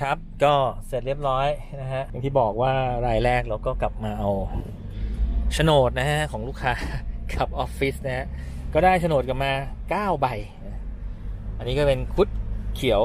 ครับ ก็เสร็จเรียบร้อยนะฮะอย่างที่บอกว่ารายแรกเราก็กลับมาเอาโฉนดนะฮะของลูกค้ากับออฟฟิศนะฮะก็ได้โฉนดกลับมา9ใบอันนี้ก็เป็นคุดเขียว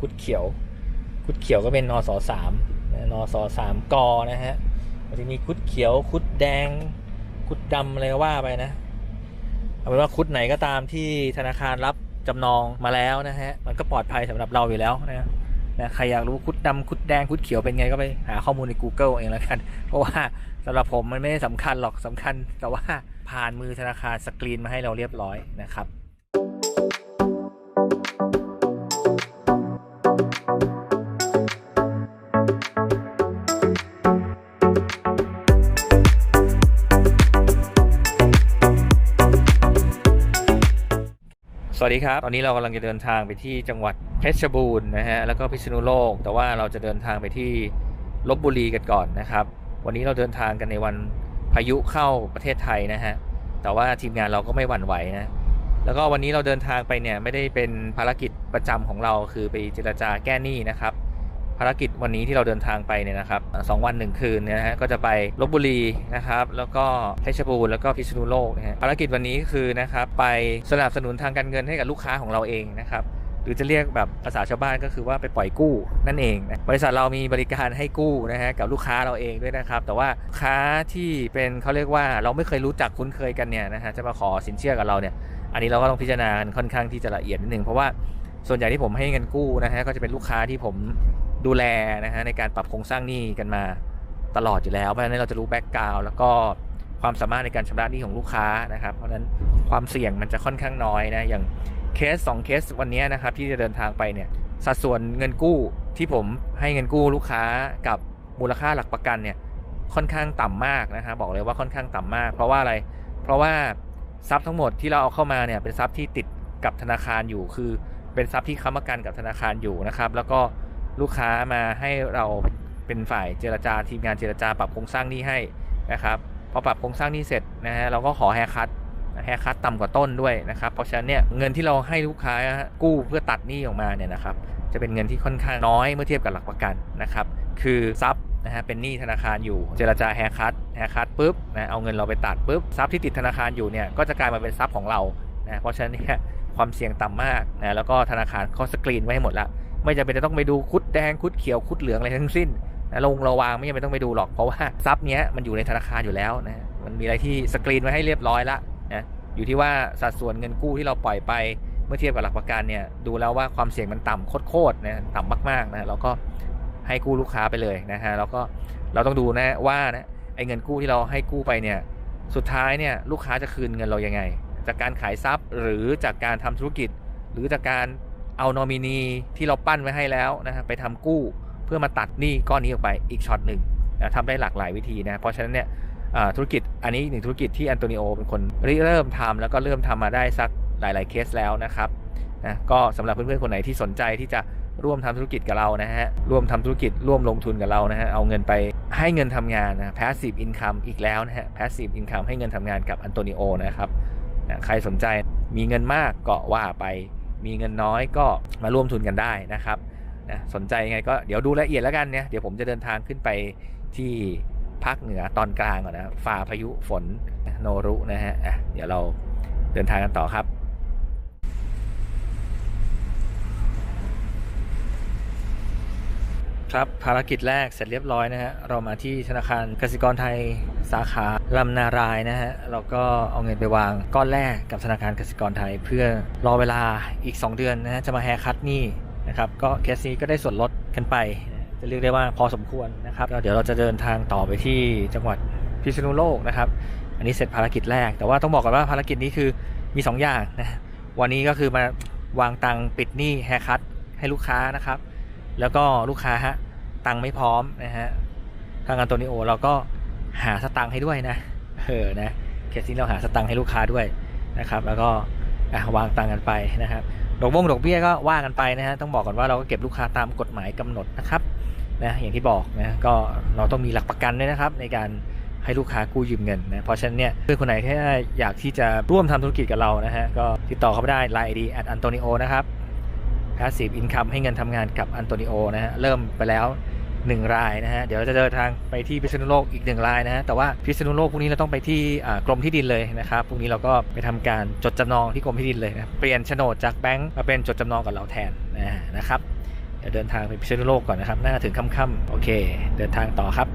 คุดเขียว คุดเขียวก็เป็นนสสามนะนสสามกนะฮะมันจะมีคุดเขียว คุดแดง คุดดำอะไรก็ว่าไปนะเอาเป็นว่าคุดไหนก็ตามที่ธนาคารรับจำนองมาแล้วนะฮะมันก็ปลอดภัยสำหรับเราอยู่แล้วนะ นะใครอยากรู้คุดดำคุดแดงคุดเขียวเป็นไงก็ไปหาข้อมูลใน Google เองแล้วกัน เพราะว่าสำหรับผมมันไม่ได้สำคัญหรอกสำคัญ แต่ว่าผ่านมือธนาคารสกรีนมาให้เราเรียบร้อยนะครับ สวัสดีครับ ตอนนี้เรากำลังจะเดินทางไปที่จังหวัดเพชรบูรณ์นะฮะ แล้วก็พิษณุโลก แต่ว่าเราจะเดินทางไปที่ลบบุรีกันก่อนนะครับ วันนี้เราเดินทางกันในวันพายุเข้าประเทศไทยนะฮะ แต่ว่าทีมงานเราก็ไม่หวั่นไหวนะ แล้วก็วันนี้เราเดินทางไปเนี่ยไม่ได้เป็นภารกิจประจำของเราคือไปเจรจาแก้หนี้นะครับ ภารกิจวันนี้ที่เราเดินทางไปเนี่ยนะครับสองวันหนึ่งคืนเนี่ยนะฮะก็จะไปลบบุรีนะครับแล้วก็เพชรบูรณ์แล้วก็พิษณุโลกนะฮะภารกิจวันนี้คือนะครับไปสนับสนุนทางการเงินให้กับลูกค้าของเราเองนะครับหรือจะเรียกแบบภาษาชาวบ้านก็คือว่าไปปล่อยกู้นั่นเองนะบริษัทเรามีบริการให้กู้นะฮะกับลูกค้าเราเองด้วยนะครับ แต่ว่าลูกค้าที่เป็นเขาเรียกว่าเราไม่เคยรู้จักคุ้นเคยกันเนี่ยนะฮะจะมาขอสินเชื่อกับเราเนี่ย อันนี้เราก็ต้องพิจารณาค่อนข้างที่จะละเอียดนิดนึงเพราะว่าส่วนใหญ่ที่ผมให้เงินกู้นะฮะก็จะเป็นลูกค้าที่ผม ดูแลนะฮะในการปรับโครงสร้างหนี้กันมาตลอดอยู่แล้ว เพราะฉะนั้นเราจะรู้แบ็กกราวแล้วก็ความสามารถในการชำระหนี้ของลูกค้านะครับ เพราะฉะนั้นความเสี่ยงมันจะค่อนข้างน้อยนะ อย่างเคส 2 เคสวันนี้นะครับที่จะเดินทางไปเนี่ยสัดส่วนเงินกู้ที่ผมให้เงินกู้ลูกค้ากับมูลค่าหลักประกันเนี่ยค่อนข้างต่ำมากนะฮะบอกเลยว่าค่อนข้างต่ำมาก เพราะว่าอะไร เพราะว่าทรัพย์ทั้งหมดที่เราเอาเข้ามาเนี่ยเป็นทรัพย์ที่ติดกับธนาคารอยู่ คือเป็นทรัพย์ที่ค้ำประกันกับธนาคารอยู่นะครับ แล้วก็ ลูกค้ามาให้เราเป็นฝ่ายเจรจาทีมงานเจรจาปรับโครงสร้างหนี้ให้นะครับพอปรับโครงสร้างหนี้เสร็จนะฮะเราก็ขอแฮร์คัตแฮร์คัตต่ำกว่าต้นด้วยนะครับเพราะฉะนั้นเนี่ยเงินที่เราให้ลูกค้ากู้เพื่อตัดหนี้ออกมาเนี่ยนะครับจะเป็นเงินที่ค่อนข้างน้อยเมื่อเทียบกับหลักประกันนะครับคือทรัพย์นะฮะเป็นหนี้ธนาคารอยู่เจรจาแฮร์คัตแฮร์คัตปุ๊บนะเอาเงินเราไปตัดปุ๊บทรัพย์ที่ติดธนาคารอยู่เนี่ยก็จะกลายมาเป็นทรัพย์ของเรานะเพราะฉะนั้นเนี่ยความเสี่ยงต่ำมากนะแล้วก็ธนาคารเขาสกรีนไว้ให้หมดละ ไม่จำเป็นจะต้องไปดูคุดแดงคุดเขียวคุดเหลืองอะไรทั้งสิ้นนะลงระวางไม่จำเป็นต้องไปดูหรอกเพราะว่าทรัพย์เนี้ยมันอยู่ในธนาคารอยู่แล้วนะมันมีอะไรที่สกรีนไว้ให้เรียบร้อยละนะอยู่ที่ว่าสัดส่วนเงินกู้ที่เราปล่อยไปเมื่อเทียบกับหลักประกันเนี่ยดูแล้วว่าความเสี่ยงมันต่ำโคตรๆนะต่ำมากๆนะเราก็ให้กู้ลูกค้าไปเลยนะฮะแล้วก็เราต้องดูนะว่านะไอ้เงินกู้ที่เราให้กู้ไปเนี่ยสุดท้ายเนี่ยลูกค้าจะคืนเงินเรายังไง จากการขายทรัพย์หรือจากการทำธุรกิจ หรือจากการ เอานอมินีที่เราปั้นไว้ให้แล้วนะฮะไปทำกู้เพื่อมาตัดหนี้ก้อนนี้ออกไปอีกช็อตหนึ่งนะทำได้หลากหลายวิธีนะเพราะฉะนั้นเนี่ยธุรกิจอันนี้หนึ่งธุรกิจที่อันโตนิโอเป็นคนริเริ่มทำแล้วก็เริ่มทำมาได้สักหลาย ๆเคสแล้วนะครับนะก็สำหรับเพื่อนๆคนไหนที่สนใจที่จะร่วมทำธุรกิจกับเรานะฮะร่วมทำธุรกิจร่วมลงทุนกับเรานะฮะเอาเงินไปให้เงินทำงานนะ passive income อีกแล้วนะฮะ passive income ให้เงินทำงานกับอันโตนิโอนะครับนะใครสนใจมีเงินมากก็ว่าไป มีเงินน้อยก็มาร่วมทุนกันได้นะครับนะสนใจยังไงก็เดี๋ยวดูละเอียดแล้วกันเนี่ยเดี๋ยวผมจะเดินทางขึ้นไปที่ภาคเหนือตอนกลางก่อนนะฝ่าพายุฝนโนรุนะฮะะเดี๋ยวเราเดินทางกันต่อครับ ครับภารกิจแรกเสร็จเรียบร้อยนะฮะเรามาที่ธนาคารกสิกรไทยสาขาลำนารายนะฮะเราก็เอาเงินไปวางก้อนแรกกับธนาคารกสิกรไทย เพื่อรอเวลาอีก 2 เดือนนะฮะจะมาแฮคัตหนี่นะครับก็เคสนี้ก็ได้ส่วนลดกันไป จะเรียกได้ว่าพอสมควรนะครับเดี๋ยวเราจะเดินทางต่อไปที่จังหวัดพิษณุโลกนะครับอันนี้เสร็จภารกิจแรก แต่ว่าต้องบอกก่อนว่าภารกิจนี้คือมี 2 อย่างนะวันนี้ก็คือมาวางตังปิดหนี้แฮคัตให้ลูกค้านะครับ แล้วก็ลูกค้าฮะตังไม่พร้อมนะฮะทางอันโตนิโอเราก็หาสตังให้ด้วยนะเออนะเคสนี้เราหาสตังให้ลูกค้าด้วยนะครับ แล้วก็วางตังกันไปนะครับดอกบงดอกเบี้ยก็ว่ากันไปนะฮะต้องบอกก่อนว่าเราก็เก็บลูกค้าตามกฎหมายกำหนดนะครับนะอย่างที่บอกนะก็เราต้องมีหลักประกันด้วยนะครับ ในการให้ลูกค้ากู้ยืมเงินนะเพราะฉะนั้นเนี่ยเพื่อนคนไหนที่อยากที่จะร่วมทำธุรกิจกับเรานะฮะก็ติดต่อเข้ามาได้ Line ID at Antonio นะครับ Passive Income ให้เงินทำงานกับอันโตนิโอนะฮะเริ่มไปแล้ว 1 รายนะฮะเดี๋ยวเราจะเดินทางไปที่พิษณุโลกอีก 1 รายนะฮะแต่ว่าพิษณุโลกพรุ่งนี้เราต้องไปที่กรมที่ดินเลยนะครับพรุ่งนี้เราก็ไปทำการจดจำนองที่กรมที่ดินเลยนะเปลี่ยนโฉนดจากแบงก์มาเป็นจดจำนองกับเราแทนนะครับเดี๋ยวเดินทางไปพิษณุโลกก่อนนะครับน่าถึงค่ำๆโอเค เดินทางต่อครับ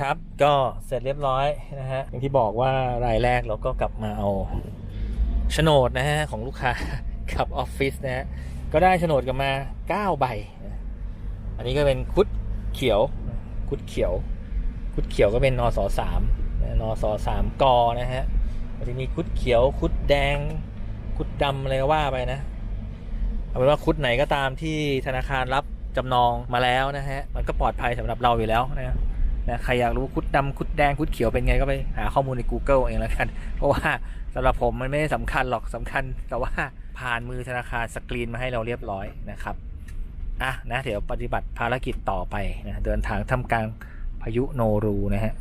ครับ ก็เสร็จเรียบร้อยนะฮะ อย่างที่บอกว่ารายแรกเราก็กลับมาเอา โฉนดนะฮะของลูกค้ากับออฟฟิศนะฮะก็ได้โฉนดกลับมา 9 ใบ อันนี้ก็เป็นคุดเขียว คุดเขียว คุดเขียวก็เป็นนสสามนะนสสามกนะฮะมันจะมีคุดเขียว คุดแดง คุดดำอะไรก็ว่าไปนะ เอาเป็นว่าคุดไหนก็ตามที่ธนาคารรับจำนองมาแล้วนะฮะ มันก็ปลอดภัยสำหรับเราอยู่แล้วนะนะใครอยากรู้คุดดำคุดแดงคุดเขียวเป็นไงก็ไปหาข้อมูลใน Google เองแล้วกัน เพราะว่า สำหรับผมมันไม่ได้สำคัญหรอกสำคัญ แต่ว่าผ่านมือธนาคารสกรีนมาให้เราเรียบร้อยนะครับอะนะเดี๋ยวปฏิบัติภารกิจต่อไปนะเดินทางทำกลางพายุโนรูนะฮะ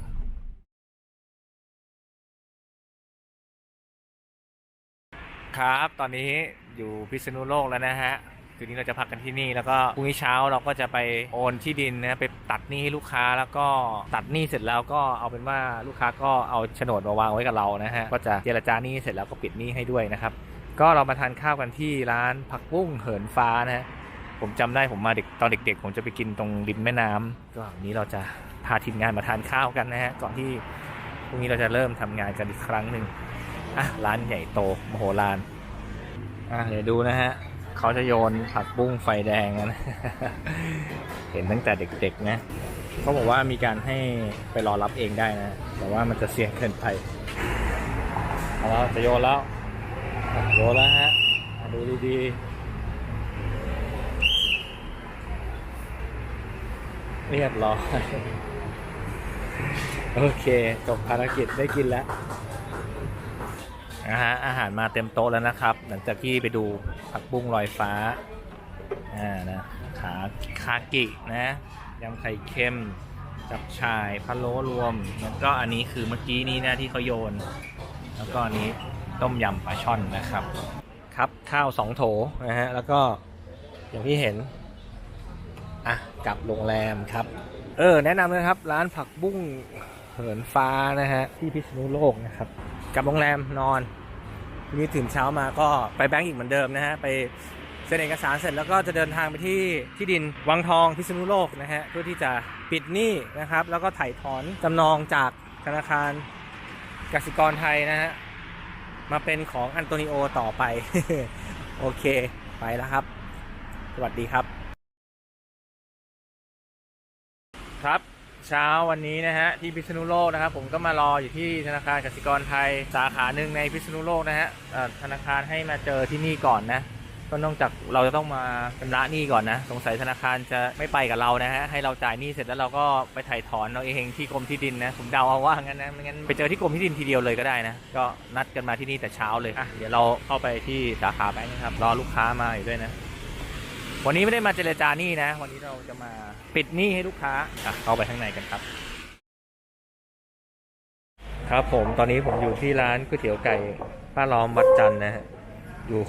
ครับ ตอนนี้อยู่พิษณุโลกแล้วนะฮะ คืนนี้เราจะพักกันที่นี่แล้วก็พรุ่งนี้เช้าเราก็จะไปโอนที่ดินนะไปตัดหนี้ให้ลูกค้าแล้วก็ตัดหนี้เสร็จแล้วก็เอาเป็นว่าลูกค้าก็เอาโฉนดมาวางไว้กับเรานะฮะก็จะเจรจาหนี้เสร็จแล้วก็ปิดหนี้ให้ด้วยนะครับก็เรามาทานข้าวกันที่ร้านผักบุ้งเหินฟ้านะฮะผมจำได้ผมมาเด็กตอนเด็ก ๆ ผมจะไปกินตรงริมแม่น้ำก็วันนี้เราจะพาทีมงานมาทานข้าวกันนะฮะก่อนที่พรุ่งนี้เราจะเริ่มทำงานกันอีกครั้งหนึ่งอะร้านใหญ่โตมโหฬารอะเดี๋ยวดูนะฮะ เขาจะโยนผักบุ้งไฟแดงนะเห็นตั้งแต่เด็กๆนะเขาบอกว่ามีการให้ไปรอรับเองได้นะ แต่ว่ามันจะเสี่ยงเกินไปเอาแล้วจะโยนแล้วโยนแล้วฮะอะดูดีๆเรียบร้อย โอเค จบภารกิจได้กินแล้ว นะฮะอาหารมาเต็มโต๊ะแล้วนะครับ หลังจากที่ไปดูผักบุ้งลอยฟ้าอ่านะขาคากินะยำไข่เค็มจับชายพะโล้รวมแล้วก็อันนี้คือเมื่อกี้นี้นะที่เขาโยน แล้วก็อันนี้ต้มยำปลาช่อนนะครับ ครับข้าวสองโถนะฮะแล้วก็อย่างที่เห็นอะกลับโรงแรมครับ เออแนะนำนะครับ ร้านผักบุ้งเหินฟ้านะฮะที่พิษณุโลกนะครับ กับโรงแรมนอนทีนี้ตื่นเช้ามาก็ไปแบงก์อีกเหมือนเดิมนะฮะไปเซ็นเอกสารเสร็จแล้วก็จะเดินทางไปที่ที่ดินวังทองพิษณุโลกนะฮะเพื่อที่จะปิดหนี้นะครับ แล้วก็ถ่ายถอนจำนองจากธนาคารกสิกรไทยนะฮะมาเป็นของอันโตนิโอต่อไป โอเค ไปแล้วครับ สวัสดีครับ ครับ เช้าวันนี้นะฮะที่พิษณุโลกนะครับผมก็มารออยู่ที่ธนาคารกสิกรไทยสาขาหนึ่งในพิษณุโลกนะฮะธนาคารให้มาเจอที่นี่ก่อนนะก็นอกจากเราจะต้องมาชำระหนี้ก่อนนะ สงสัยธนาคารจะไม่ไปกับเรานะฮะ ให้เราจ่ายหนี้เสร็จแล้วเราก็ไปถ่ายถอนเราเองที่กรมที่ดินนะ ผมเดาเอาว่างั้นนะไม่งั้นไปเจอที่กรมที่ดินทีเดียวเลยก็ได้นะ ก็นัดกันมาที่นี่แต่เช้าเลยอะเดี๋ยวเราเข้าไปที่สาขาแบงค์นะครับ รอลูกค้ามาอยู่ด้วยนะ วันนี้ไม่ได้มาเจรจาหนี้นะ วันนี้เราจะมาปิดหนี้ให้ลูกค้าอะเข้าไปข้างในกันครับ ครับผมตอนนี้ผมอยู่ที่ร้านก๋วยเตี๋ยวไก่ป้าล้อมวัดจันนะฮะอยู่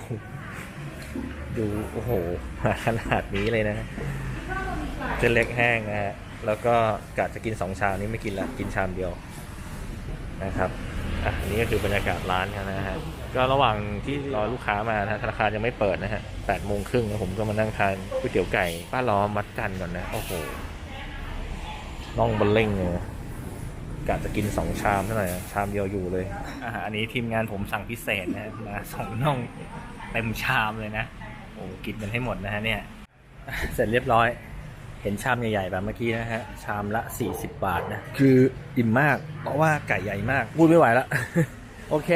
อยู่โอ้โหมาขนาดนี้เลยนะฮะเส้นเล็กแห้งนะฮะแล้วก็กะจะกินสองชามนี้ไม่กินละกินชามเดียวนะครับ อะนนี้ก็คือบรรยากาศร้านนะฮะก็ระหว่างที่รอลูกค้ามานะธนาคารยังไม่เปิดนะฮะแปดโมงครึ่งผมก็มานั่งทานก๋วยเตี๋ยวไก่ ป้าล้อมัดจันก่อนนะ โอ้โหน่องเบลเล่งเลยกะจะกินสองชามเท่าไหร่ชามเดียวอยู่เลยอาหารอันนี้ทีมงานผมสั่งพิเศษนะมาสองน่องเต็มชามเลยนะโอ้กินกันให้หมดนะฮะเนี่ย เสร็จเรียบร้อย ห็นชามใหญ่ๆแบบเมื่อกี้นะฮะ ชามละ 40 บาทนะ คืออิ่มมาก เพราะว่าไก่ใหญ่มาก พูดไม่ไหวแล้วโอเค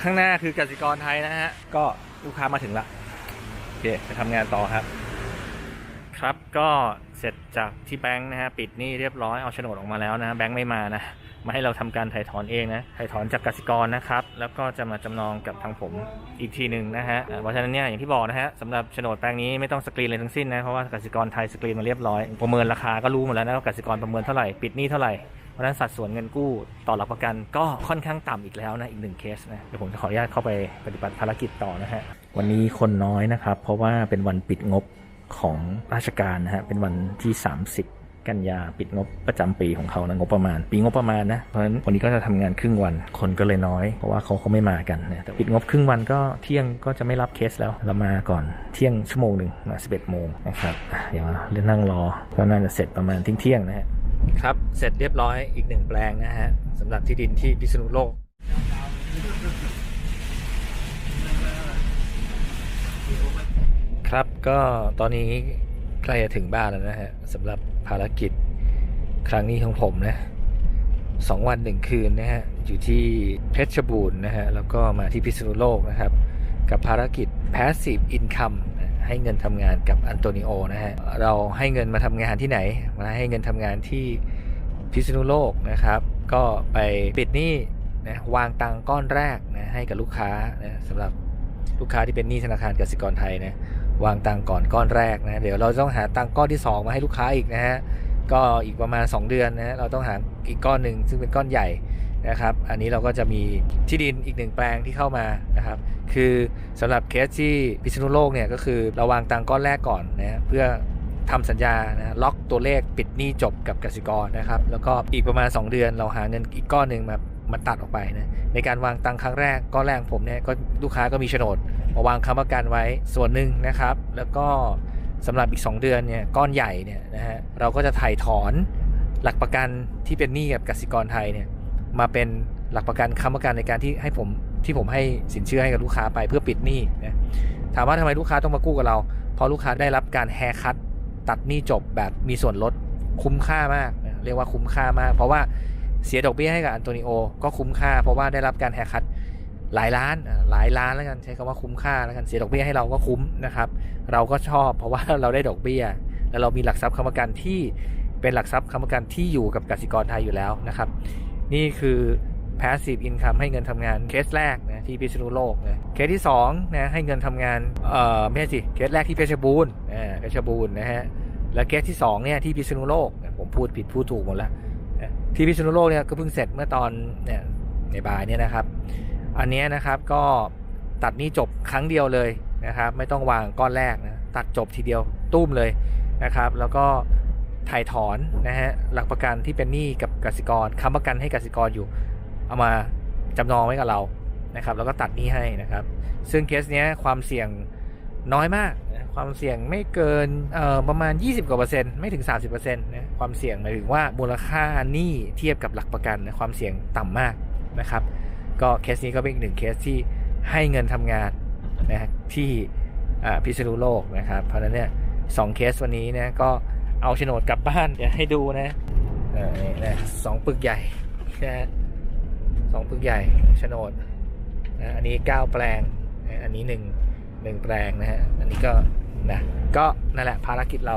ข้างหน้าคือกสิกรไทยนะฮะ ก็ลูกค้ามาถึงละ โอเค ไปทำงานต่อครับ ครับก็ เสร็จจากที่แบงค์นะฮะปิดหนี่เรียบร้อยเอาโฉนดออกมาแล้วนะแบงค์ไม่มานะมาให้เราทำการถ่ายถอนเองนะถ่ายถอนจากกสิกรนะครับ แล้วก็จะมาจำนองกับทางผมอีกทีหนึ่งนะฮะเพราะฉะนั้นเนี่ยอย่างที่บอกนะฮะสำหรับโฉนดแปลงนี้ไม่ต้องสกรีนเลยทั้งสิ้นนะเพราะว่ากสิกรไทยสกรีนมาเรียบร้อยประเมินราคาก็รู้หมดแล้วนะว่ากสิกรประเมินเท่าไหร่ปิดหนี้เท่าไหร่เพราะฉะนั้นสัดส่วนเงินกู้ต่อหลักประกันก็ค่อนข้างต่ำอีกแล้วนะอีกหนึ่งเคสนะเดี๋ยวผมจะขออนุญาตเข้าไปปฏิบัติภารกิจต่อนะฮะวันนี้คนน้อยนะครับเพราะว่าเป็นวันปิดงบ ของราชการนะฮะเป็นวันที่ 30 กันยาปิดงบประจำปีของเขานะงบประมาณ ปีงบประมาณนะเพราะฉะนั้นวันนี้ก็จะทำงานครึ่งวันคนก็เลยน้อย เพราะว่าเขาเขาไม่มากันนะแต่ปิดงบครึ่งวันก็เที่ยงก็จะไม่รับเคสแล้วเรามาก่อนเที่ยงชั่วโมงหนึ่งนะ11โมงนะครับอะเดี๋ยวเรื่องนั่งรอก็น่าจะเสร็จประมาณเที่ยงนะฮะครับเสร็จเรียบร้อยอีกหนึ่งแปลงนะฮะสำหรับที่ดินที่พิษณุโลก ครับก็ตอนนี้ใกล้จะถึงบ้านแล้วนะฮะสำหรับภารกิจครั้งนี้ของผมนะสองวันหนึ่งคืนนะฮะอยู่ที่เพชรบูรณ์นะฮะแล้วก็มาที่พิษณุโลกนะครับ กับภารกิจ Passive Income ให้เงินทำงานกับอันโตนิโอนะฮะเราให้เงินมาทำงานที่ไหน มาให้เงินทำงานที่พิษณุโลกนะครับ ก็ไปปิดหนี้นะวางตังก้อนแรกนะให้กับลูกค้านะสำหรับลูกค้าที่เป็นหนี้ธนาคารกสิกรไทยนะ วางตังก่อนก้อนแรกนะเดี๋ยวเราต้องหาตังก้อนที่ 2 มาให้ลูกค้าอีกนะฮะก็อีกประมาณ 2 เดือนนะเราต้องหาอีกก้อนหนึ่งซึ่งเป็นก้อนใหญ่นะครับ อันนี้เราก็จะมีที่ดินอีกหนึ่งแปลงที่เข้ามานะครับ คือสำหรับเคสที่พิษณุโลกเนี่ยก็คือเราวางตังก้อนแรกก่อนนะเพื่อทำสัญญานะล็อกตัวเลขปิดหนี้จบกับกสิกรนะครับแล้วก็อีกประมาณ 2 เดือนเราหาเงินอีกก้อนหนึ่งมามาตัดออกไปนะในการวางตังครั้งแรกก้อนแรกผมเนี่ยก็ลูกค้าก็มีโฉนด มาวางค้ำประกันไว้ส่วนหนึ่งนะครับ แล้วก็สำหรับอีก 2 เดือนเนี่ยก้อนใหญ่เนี่ยนะฮะเราก็จะถ่ายถอนหลักประกันที่เป็นหนี้กับกสิกรไทยเนี่ยมาเป็นหลักประกันค้ำประกันในการที่ให้ผมที่ผมให้สินเชื่อให้กับลูกค้าไปเพื่อปิดหนี้นะถามว่าทำไมลูกค้าต้องมากู้กับเรา เพราะลูกค้าได้รับการแฮคัตตัดหนี้จบแบบมีส่วนลดคุ้มค่ามาก เรียกว่าคุ้มค่ามาก เพราะว่าเสียดอกเบี้ยให้กับอันโตนิโอก็คุ้มค่าเพราะว่าได้รับการแฮคัต หลายล้านหลายล้านแล้วกันใช้คำว่าคุ้มค่าแล้วกันเสียดอกเบี้ยให้เราก็คุ้มนะครับ เราก็ชอบเพราะว่าเราได้ดอกเบี้ย แล้วเรามีหลักทรัพย์ค้ำประกันที่เป็นหลักทรัพย์ค้ำประกันที่อยู่กับกสิกรไทยอยู่แล้วนะครับ นี่คือ passive income ให้เงินทำงานเคสแรกนะที่พิษณุโลกนะเคสที่2นะให้เงินทำงานเอ่อไม่ใช่สิเคสแรกที่เพชรบูรณ์อ่าเพชรบูรณ์นะฮะแล้วเคสที่2เนี่ยที่พิษณุโลกผมพูดผิดพูดถูกหมดแล้วนะที่พิษณุโลกเนี่ยก็เพิ่งเสร็จเมื่อตอนเนี่ยในบ่ายเนี่ยนะครับ อันนี้นะครับก็ตัดนี้จบครั้งเดียวเลยนะครับ ไม่ต้องวางก้อนแรกนะตัดจบทีเดียวตุ้มเลยนะครับ แล้วก็ถ่ายถอนนะฮะหลักประกันที่เป็นหนี้กับกสิกรค้ำประกันให้กสิกรอยู่ เอามาจำนองไว้กับเรานะครับ แล้วก็ตัดหนี้ให้นะครับ ซึ่งเคสเนี้ยความเสี่ยงน้อยมากนะความเสี่ยงไม่เกินเอ่อประมาณ 20กว่าเปอร์เซ็นต์ไม่ถึง 30เปอร์เซ็นต์นะความเสี่ยงหมายถึงว่ามูลค่าหนี้เทียบกับหลักประกันนะความเสี่ยงต่ำมากนะครับ ก็เคสนี้ก็เป็นอีกหนึ่งเคสที่ให้เงินทำงานนะที่อ่าพิษณุโลกนะครับ เพราะฉะนั้นเนี่ยสองเคสวันนี้นะก็เอาโฉนดกลับบ้านเดี๋ยวให้ดูนะเออนี่นะสองปึกใหญ่นะสองปึกใหญ่โฉนดนะอันนี้เก้าแปลง อันนี้หนึ่งหนึ่งแปลงนะฮะ อันนี้ก็นะก็นั่นแหละภารกิจเรา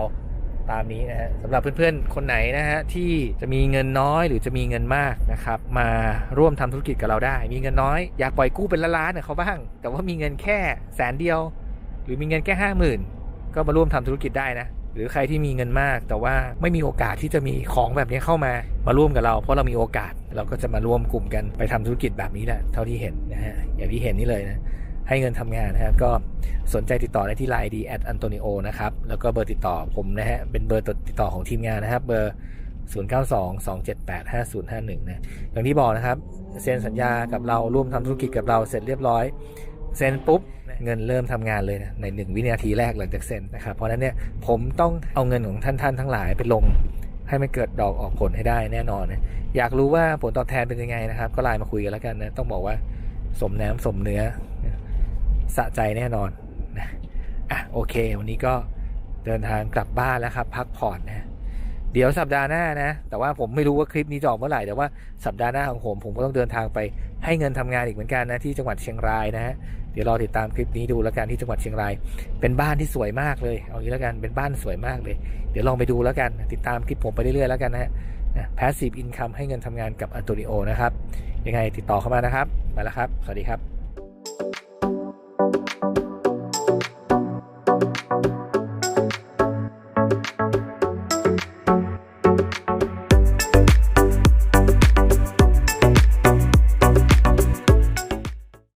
ตามนี้นะฮะสำหรับเพื่อนๆ คนไหนนะฮะที่จะมีเงินน้อยหรือจะมีเงินมากนะครับมาร่วมทำธุรกิจกับเราได้ มีเงินน้อยอยากปล่อยกู้เป็นล้านๆเนี่ยเขาบ้าง แต่ว่ามีเงินแค่แสนเดียว หรือมีเงินแค่ห้าหมื่นก็มาร่วมทำธุรกิจได้นะหรือใครที่มีเงินมาก แต่ว่าไม่มีโอกาสที่จะมีของแบบนี้เข้ามามาร่วมกับเรา เพราะเรามีโอกาสเราก็จะมาร่วมกลุ่มกันไปทำธุรกิจแบบนี้แหละเท่าที่เห็นนะฮะอย่างที่เห็นนี่เลยนะ ให้เงินทำงานนะครับ ก็สนใจติดต่อได้ที่ line d at antonio นะครับ แล้วก็เบอร์ติดต่อผมนะฮะ เป็นเบอร์ติดต่อของทีมงานนะครับ เบอร์ 0922785051 นะ อย่างที่บอกนะครับ เซ็นสัญญากับเรา ร่วมทำธุรกิจกับเราเสร็จเรียบร้อย เซ็นปุ๊บ เงินเริ่มทำงานเลยนะในหนึ่งวินาทีแรกหลังจากเซ็นนะครับ เพราะฉะนั้นเนี่ยผมต้องเอาเงินของท่านท่านทั้งหลายไปลงให้มันเกิดดอกออกผลให้ได้แน่นอนนะอยากรู้ว่าผลตอบแทนเป็นยังไงนะครับ ก็ไลน์มาคุยกันแล้วกันนะ ต้องบอกว่าสมน้ำสมเนื้อ สะใจแน่นอนนะอะโอเค วันนี้ก็เดินทางกลับบ้านแล้วครับ พักผ่อนนะเดี๋ยวสัปดาห์หน้านะ แต่ว่าผมไม่รู้ว่าคลิปนี้จะออกเมื่อไหร่แต่ว่าสัปดาห์หน้าของผมผมก็ต้องเดินทางไปให้เงินทำงานอีกเหมือนกันนะที่จังหวัดเชียงรายนะฮะเดี๋ยวรอติดตามคลิปนี้ดูแล้วกันที่จังหวัดเชียงราย เป็นบ้านที่สวยมากเลยเอางี้แล้วกันเป็นบ้านสวยมากเลย เดี๋ยวลองไปดูแล้วกันติดตามคลิปผมไปเรื่อยๆแล้วกันนะฮะ passive income ให้เงินทำงานกับอันโตนิโอนะครับยังไงติดต่อเข้ามานะครับไปแล้วครับ สวัสดีครับ